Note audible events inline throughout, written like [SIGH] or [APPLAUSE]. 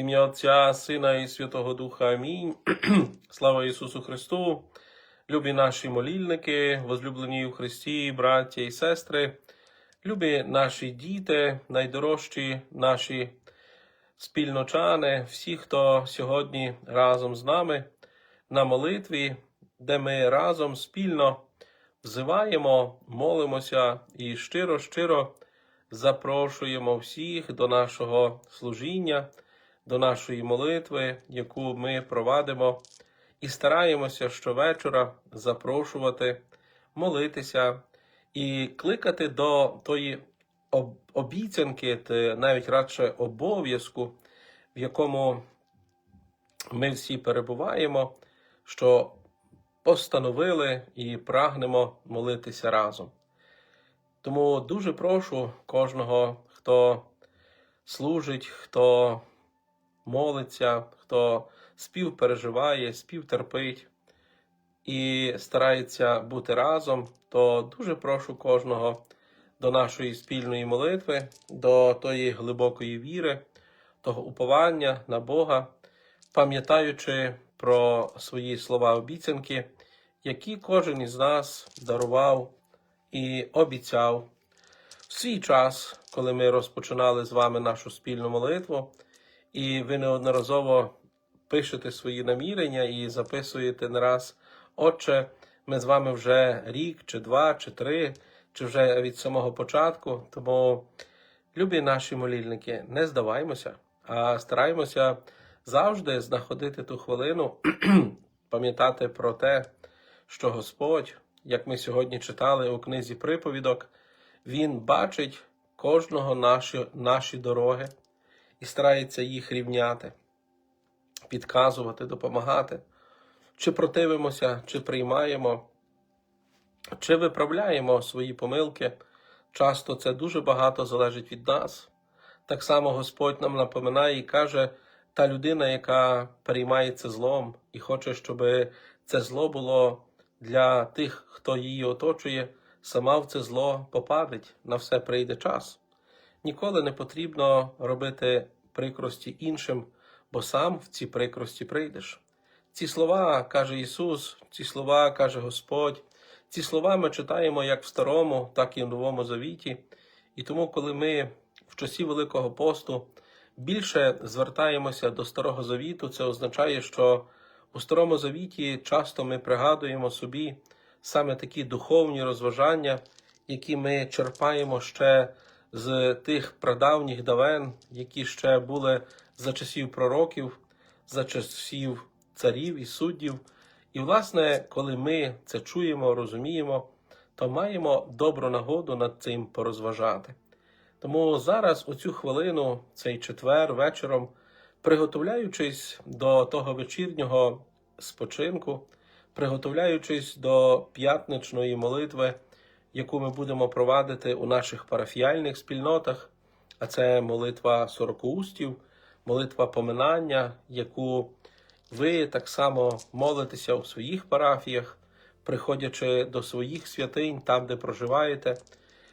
Ім'я Отця, Сина і Святого Духа. Амінь. [CLEARS THROAT] Слава Ісусу Христу, любі наші молільники, возлюблені у Христі, браття і сестри, любі наші діти, найдорожчі наші спільночани, всі, хто сьогодні разом з нами на молитві, де ми разом спільно взиваємо, молимося і щиро-щиро запрошуємо всіх до нашого служіння, до нашої молитви, яку ми провадимо, і стараємося щовечора запрошувати, молитися і кликати до тої обіцянки, навіть радше обов'язку, в якому ми всі перебуваємо, що постановили і прагнемо молитися разом. Тому дуже прошу кожного, хто служить, хто молиться, хто співпереживає, співтерпить і старається бути разом, то дуже прошу кожного до нашої спільної молитви, до тої глибокої віри, того уповання на Бога, пам'ятаючи про свої слова обіцянки, які кожен із нас дарував і обіцяв. В свій час, коли ми розпочинали з вами нашу спільну молитву, і ви неодноразово пишете свої намірення і записуєте не раз, Отче, ми з вами вже рік, чи два, чи три, чи вже від самого початку. Тому, любі наші молільники, не здаваймося, а стараємося завжди знаходити ту хвилину, [CLEARS THROAT] пам'ятати про те, що Господь, як ми сьогодні читали у книзі приповідок, Він бачить кожного наші, наші дороги і старається їх рівняти, підказувати, допомагати. Чи противимося, чи приймаємо, чи виправляємо свої помилки. Часто це дуже багато залежить від нас. Так само Господь нам напоминає і каже, та людина, яка переймається злом і хоче, щоб це зло було для тих, хто її оточує, сама в це зло попадеть, на все прийде час. Ніколи не потрібно робити прикрості іншим, бо сам в ці прикрості прийдеш. Ці слова каже Ісус, ці слова каже Господь. Ці слова ми читаємо як в Старому, так і в Новому Завіті. І тому, коли ми в часі Великого посту більше звертаємося до Старого Завіту, це означає, що у Старому Завіті часто ми пригадуємо собі саме такі духовні розважання, які ми черпаємо ще з тих прадавніх давен, які ще були за часів пророків, за часів царів і суддів. І, власне, коли ми це чуємо, розуміємо, то маємо добру нагоду над цим порозважати. Тому зараз, у цю хвилину, цей четвер вечором, приготовляючись до того вечірнього спочинку, приготовляючись до п'ятничної молитви, яку ми будемо провадити у наших парафіяльних спільнотах, а це молитва сорокоустів, молитва поминання, яку ви так само молитеся у своїх парафіях, приходячи до своїх святинь, там, де проживаєте.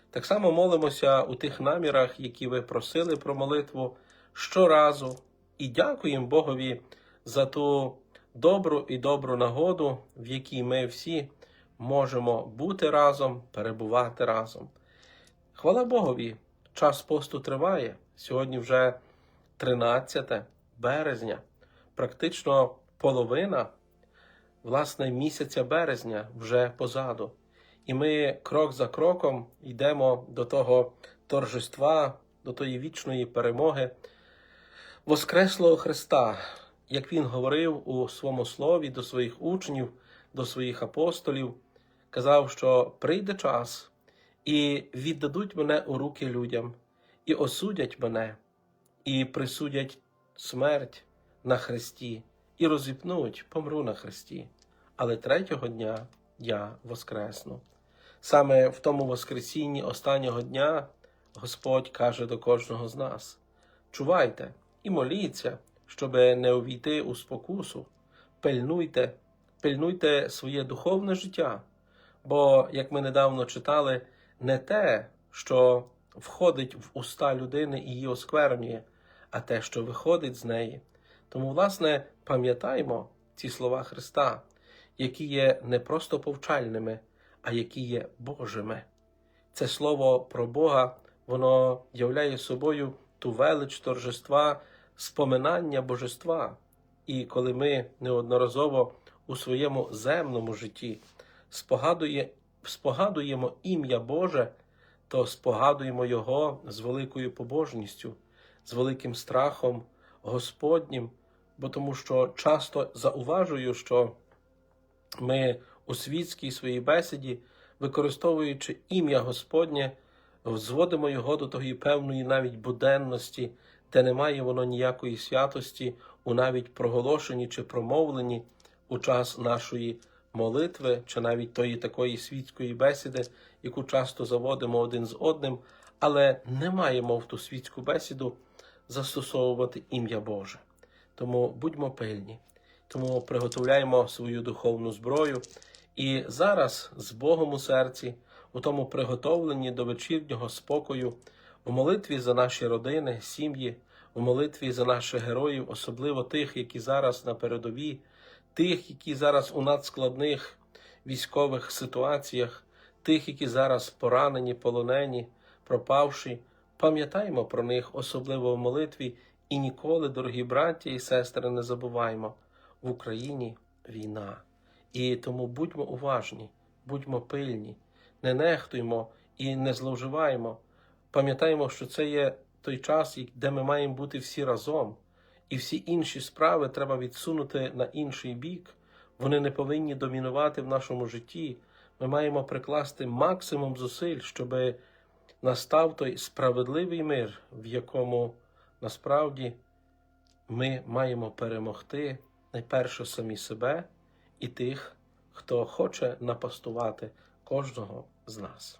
Так само молимося у тих намірах, які ви просили про молитву щоразу, і дякуємо Богові за ту добру і добру нагоду, в якій ми всі можемо бути разом, перебувати разом. Хвала Богові! Час посту триває. Сьогодні вже 13 березня, практично половина власне місяця березня вже позаду. І ми крок за кроком йдемо до того торжества, до тої вічної перемоги Воскреслого Христа, як Він говорив у своєму слові до своїх учнів, до своїх апостолів, казав, що прийде час і віддадуть мене у руки людям, і осудять мене, і присудять смерть на Христі, і розіпнуть, помру на Христі. Але третього дня я воскресну. Саме в тому Воскресінні останнього дня Господь каже до кожного з нас: чувайте і моліться, щоб не увійти у спокусу, пильнуйте, пильнуйте своє духовне життя. Бо, як ми недавно читали, не те, що входить в уста людини і її осквернює, а те, що виходить з неї. Тому, власне, пам'ятаймо ці слова Христа, які є не просто повчальними, а які є Божими. Це слово про Бога, воно являє собою ту велич торжества, споминання божества. І коли ми неодноразово у своєму земному житті спогадує, спогадуємо ім'я Боже, то спогадуємо Його з великою побожністю, з великим страхом Господнім, бо тому що часто зауважую, що ми у світській своїй бесіді, використовуючи ім'я Господнє, зводимо його до тої певної навіть буденності, де немає воно ніякої святості у навіть проголошенні чи промовленні у час нашої молитви, чи навіть тої такої світської бесіди, яку часто заводимо один з одним, але не маємо в ту світську бесіду застосовувати ім'я Боже. Тому будьмо пильні, тому приготовляємо свою духовну зброю. І зараз з Богом у серці, у тому приготовленні до вечірнього спокою, у молитві за наші родини, сім'ї, у молитві за наших героїв, особливо тих, які зараз на передовій, тих, які зараз у надскладних військових ситуаціях, тих, які зараз поранені, полонені, пропавші, пам'ятаємо про них, особливо в молитві, і ніколи, дорогі браті і сестри, не забуваємо в Україні війна. І тому будьмо уважні, будьмо пильні, не нехтуймо і не зловживаємо. Пам'ятаємо, що це є той час, де ми маємо бути всі разом, і всі інші справи треба відсунути на інший бік. Вони не повинні домінувати в нашому житті. Ми маємо прикласти максимум зусиль, щоб настав той справедливий мир, в якому насправді ми маємо перемогти найперше самі себе і тих, хто хоче напастувати кожного з нас.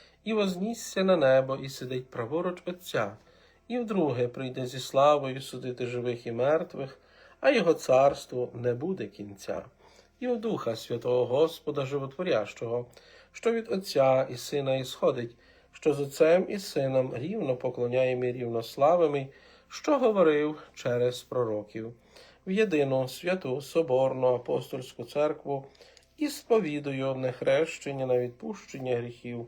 і вознісся на небо, і сидить праворуч Отця, і вдруге прийде зі славою судити живих і мертвих, а його царству не буде кінця. І у Духа Святого Господа Животворящого, що від Отця і Сина ісходить, що з Отцем і Сином рівно поклоняємо і рівно славимо, що говорив через пророків, в єдину святу Соборну апостольську церкву і сповідую одне хрещення на відпущення гріхів,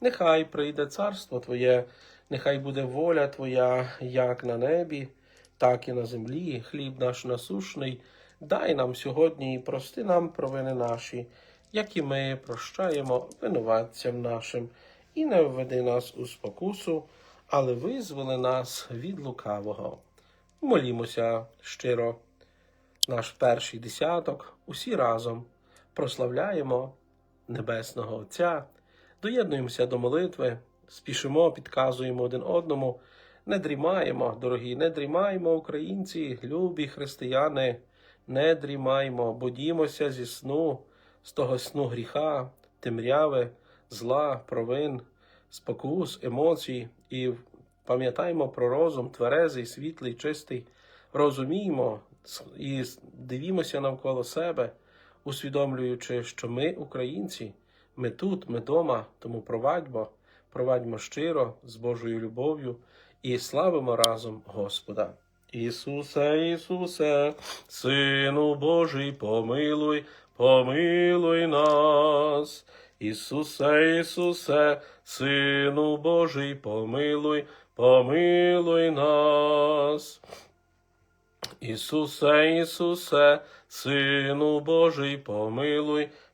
нехай прийде царство Твоє, нехай буде воля Твоя, як на небі, так і на землі. Хліб наш насушний, дай нам сьогодні і прости нам провини наші, як і ми прощаємо винуватцям нашим, і не введи нас у спокусу, але визволи нас від лукавого. Молімося щиро наш перший десяток, усі разом прославляємо Небесного Отця, доєднуємося до молитви, спішимо, підказуємо один одному, не дрімаємо, дорогі, не дрімаємо, українці, любі християни, не дрімаємо, бодімося зі сну, з того сну гріха, темряви, зла, провин, спокус, емоцій. І пам'ятаємо про розум, тверезий, світлий, чистий, розуміємо і дивімося навколо себе, усвідомлюючи, що ми українці, ми тут, ми дома, тому провадьмо, провадьмо щиро з Божою любов'ю і славимо разом Господа. Ісусе, Ісусе, Сину Божий, помилуй, помилуй нас. Ісусе, Ісусе, Сину Божий, помилуй, помилуй нас. Ісусе, Ісусе, Сину Божий, помилуй,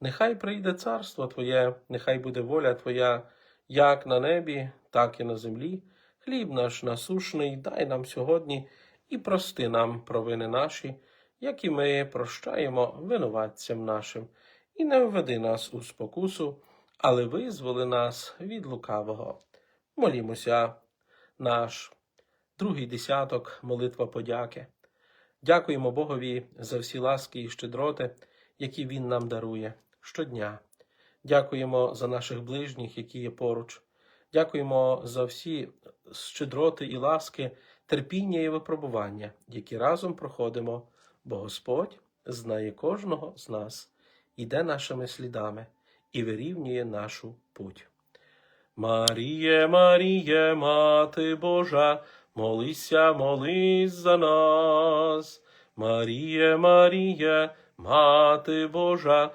нехай прийде царство Твоє, нехай буде воля Твоя, як на небі, так і на землі. Хліб наш насушний, дай нам сьогодні і прости нам провини наші, як і ми прощаємо винуватцям нашим, і не введи нас у спокусу, але визволи нас від лукавого. Молімося, наш другий десяток, молитва подяки. Дякуємо Богові за всі ласки і щедроти, які Він нам дарує щодня. Дякуємо за наших ближніх, які є поруч. Дякуємо за всі щедроти і ласки, терпіння і випробування, які разом проходимо, бо Господь знає кожного з нас, іде нашими слідами і вирівнює нашу путь. Маріє, Маріє, Мати Божа, молися, молись за нас. Маріє, Маріє, Мати Божа,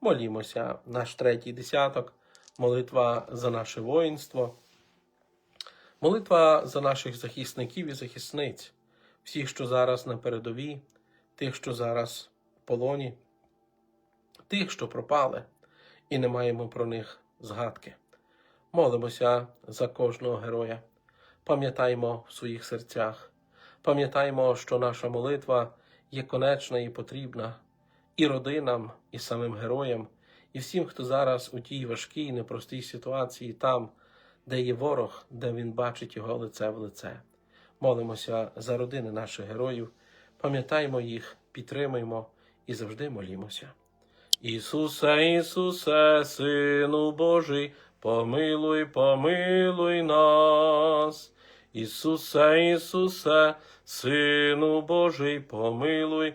Молімося, наш третій десяток, молитва за наше воїнство. Молитва за наших захисників і захисниць, всіх, що зараз на передовій, тих, що зараз в полоні, тих, що пропали, і не маємо про них згадки. Молимося за кожного героя, пам'ятаймо в своїх серцях, пам'ятаймо, що наша молитва є конечна і потрібна і родинам, і самим героям, і всім, хто зараз у тій важкій, непростій ситуації там, де є ворог, де він бачить його лице в лице. Молимося за родини наших героїв, пам'ятаймо їх, підтримуємо і завжди молімося. Ісусе, Ісусе, Сину Божий, помилуй, помилуй нас. Ісусе, Ісусе, Сину Божий, помилуй,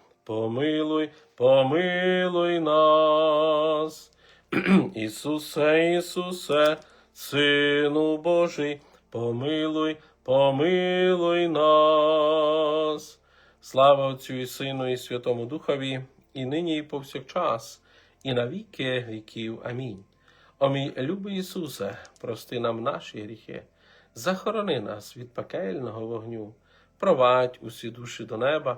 помилуй, помилуй нас. [CLEARS THROAT] Ісусе, Ісусе, Сину Божий, помилуй, помилуй нас. Слава Отцю і Сину, і Святому Духові, і нині, і повсякчас, і на віки віків. Амінь. О мій любий Ісусе, прости нам наші гріхи, захорони нас від пекельного вогню, провадь усі душі до неба,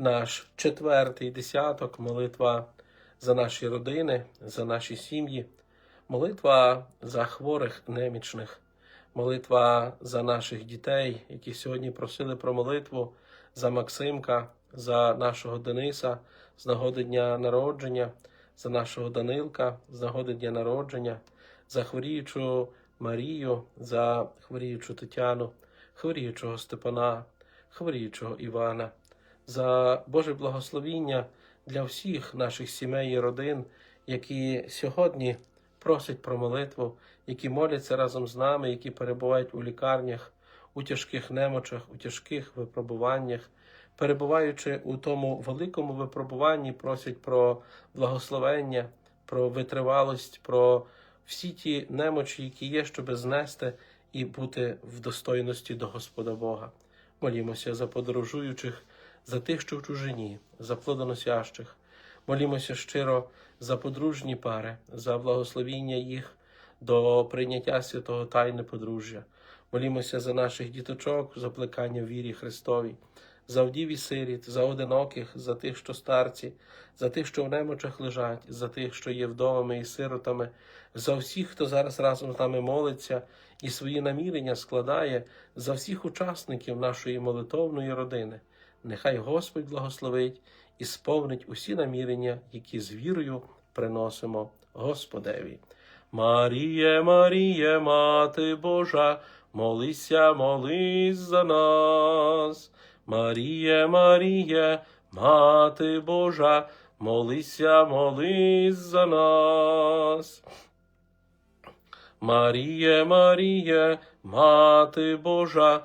Наш четвертий десяток, молитва за наші родини, за наші сім'ї, молитва за хворих немічних, молитва за наших дітей, які сьогодні просили про молитву за Максимка, за нашого Дениса, з нагоди дня народження, за нашого Данилка, з нагоди дня народження, за хворіючу Марію, за хворіючу Тетяну, хворіючого Степана, хворіючого Івана, за Боже благословіння для всіх наших сімей і родин, які сьогодні просять про молитву, які моляться разом з нами, які перебувають у лікарнях, у тяжких немочах, у тяжких випробуваннях, перебуваючи у тому великому випробуванні, просять про благословення, про витривалость, про всі ті немочі, які є, щоб знести і бути в достойності до Господа Бога. Молімося за подорожуючих, за тих, що в чужині, за плодоносящих. Молімося щиро за подружні пари, за благословіння їх до прийняття святого Тайни подружжя. Молімося за наших діточок, за плекання в вірі Христовій, за вдів і сиріт, за одиноких, за тих, що старці, за тих, що в немочах лежать, за тих, що є вдовами і сиротами, за всіх, хто зараз разом з нами молиться і свої намірення складає, за всіх учасників нашої молитовної родини. Нехай Господь благословить і сповнить усі намірення, які з вірою приносимо Господеві. Маріє, Маріє, Мати Божа, молися, молись за нас. Маріє, Маріє, Мати Божа, молися, молись за нас. Маріє, Маріє, Мати Божа,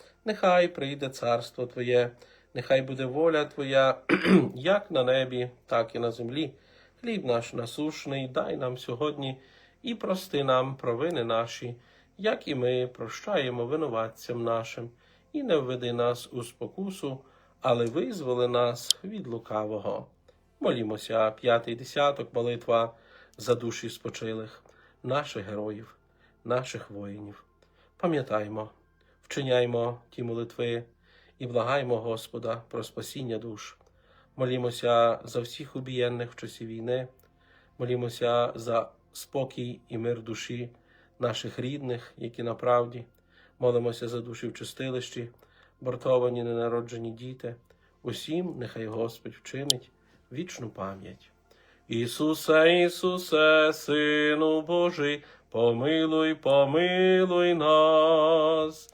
нехай прийде царство Твоє, нехай буде воля Твоя, [CLEARS THROAT] як на небі, так і на землі. Хліб наш насушний, дай нам сьогодні і прости нам провини наші, як і ми прощаємо винуватцям нашим, і не введи нас у спокусу, але визволи нас від лукавого. Молімося, п'ятий десяток, молитва за душі спочилих, наших героїв, наших воїнів. Пам'ятаймо, вчиняймо ті молитви і благаймо Господа про спасіння душ. Молімося за всіх убієнних в часі війни, молімося за спокій і мир душі наших рідних, які на правді, молимося за душі в чистилищі, бортовані ненароджені діти. Усім нехай Господь вчинить вічну пам'ять. Ісусе, Ісусе, Сину Божий, помилуй, помилуй нас.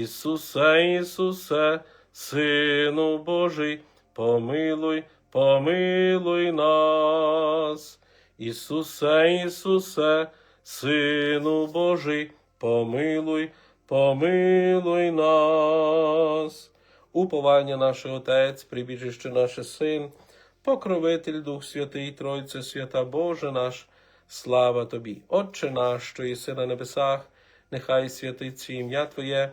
Ісусе, Ісусе, Сину Божий, помилуй, помилуй нас. Ісусе, Ісусе, Сину Божий, помилуй, помилуй нас. Уповання наше Отець, прибіжище наше Син, покровитель Дух Святий, Тройце свята Боже наш, слава Тобі, Отче наш, що єси на небесах, нехай святиться ім'я Твоє,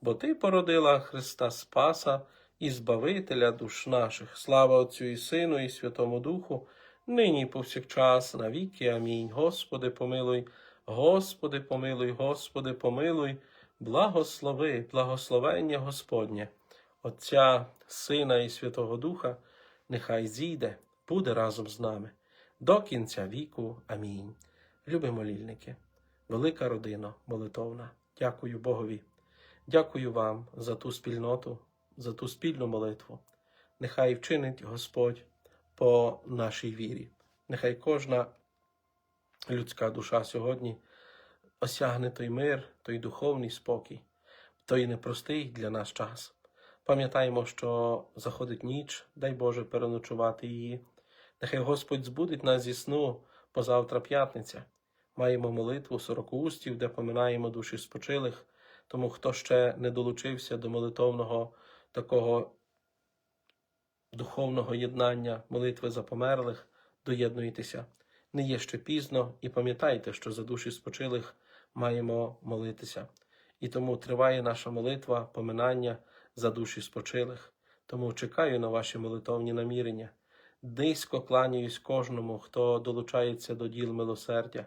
бо Ти породила Христа Спаса і Збавителя душ наших. Слава Отцю і Сину, і Святому Духу, нині повсякчас, навіки. Амінь. Господи, помилуй, Господи, помилуй, Господи, помилуй, благослови, благословення Господнє, Отця, Сина і Святого Духа, нехай зійде, буде разом з нами до кінця віку. Амінь. Любі молільники, велика родина молитовна. Дякую Богові. Дякую вам за ту спільноту, за ту спільну молитву. Нехай вчинить Господь по нашій вірі. Нехай кожна людська душа сьогодні осягне той мир, той духовний спокій, той непростий для нас час. Пам'ятаємо, що заходить ніч, дай Боже переночувати її. Нехай Господь збудить нас зі сну позавтра п'ятниця. Маємо молитву сорокоустів, де поминаємо душі спочилих. Тому хто ще не долучився до молитовного такого духовного єднання, молитви за померлих, доєднуйтеся. Не є ще пізно, і пам'ятайте, що за душі спочилих маємо молитися. І тому триває наша молитва, поминання за душі спочилих. Тому чекаю на ваші молитовні намірення. Низько кланяюсь кожному, хто долучається до діл милосердя.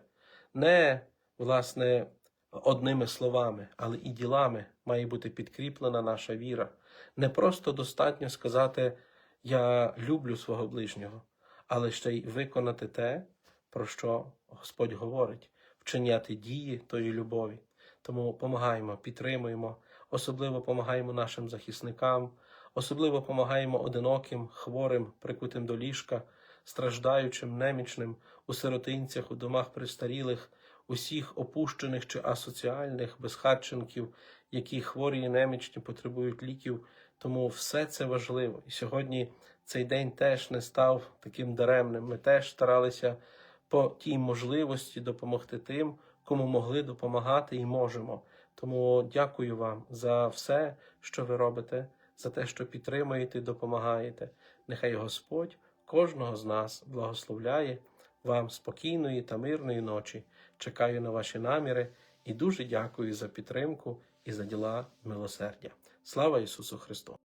Не, власне, одними словами, але і ділами має бути підкріплена наша віра. Не просто достатньо сказати Я люблю свого ближнього, але ще й виконати те, про що Господь говорить, вчиняти дії тої любові. Тому помагаємо, підтримуємо, особливо допомагаємо нашим захисникам, особливо допомагаємо одиноким, хворим, прикутим до ліжка, страждаючим, немічним, у сиротинцях, у домах престарілих, усіх опущених чи асоціальних, безхатченків, які хворі і немічні потребують ліків. Тому все це важливо. І сьогодні цей день теж не став таким даремним. Ми теж старалися по тій можливості допомогти тим, кому могли допомагати і можемо. Тому дякую вам за все, що ви робите, за те, що підтримуєте і допомагаєте. Нехай Господь кожного з нас благословляє вам спокійної та мирної ночі. Чекаю на ваші наміри і дуже дякую за підтримку і за діла милосердя. Слава Ісусу Христу!